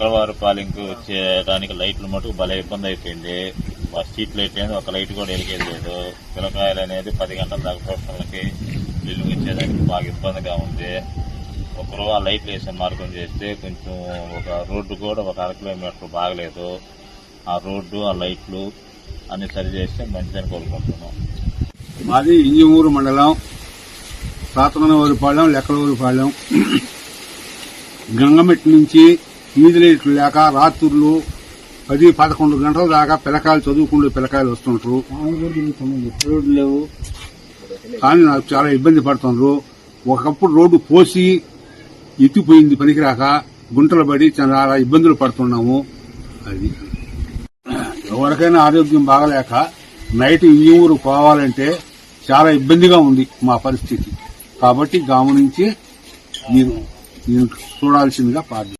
పాలింగ్కి వచ్చేదానికి లైట్లు మటుకు భలే ఇబ్బంది అయిపోయింది. ఆ స్ట్రీట్ లైట్ అనేది ఒక లైట్ కూడా వెలిగేది లేదు. పిల్లకాయలు అనేది పది గంటల దాకా ట్యూషన్లకి బిల్లు ఇచ్చేదానికి బాగా ఇబ్బందిగా ఉంది. ఒకరు ఆ లైట్లు వేసే మార్గం చేస్తే కొంచెం ఒక రోడ్డు కూడా ఒక అర కిలోమీటర్ బాగలేదు. ఆ రోడ్డు ఆ లైట్లు అన్ని సరి చేస్తే మంచిదని కోరుకుంటున్నాం. మాది ఇంజమూరు మండలం సాతనవరిపాలెం లెక్కలూరిపాలెం గంగమెట్టి నుంచి వీధి లైట్లు లేక రాత్రులు పది పదకొండు గంటల దాకా పిల్లకాయలు చదువుకుంటూ పిల్లకాయలు వస్తుంటారు రోడ్లు లేవు. కానీ నాకు చాలా ఇబ్బంది పడుతున్నారు ఒకప్పుడు రోడ్డు పోసి ఎత్తిపోయింది పనికిరాక గుంటలు పడి చాలా ఇబ్బందులు పడుతున్నాము. అది. ఎవరికైనా ఆరోగ్యం బాగలేక నైట్ ఈ ఊరు పోవాలంటే చాలా ఇబ్బందిగా ఉంది మా పరిస్థితి. కాబట్టి గమనించి మీరు చూడాల్సిందిగా పాడు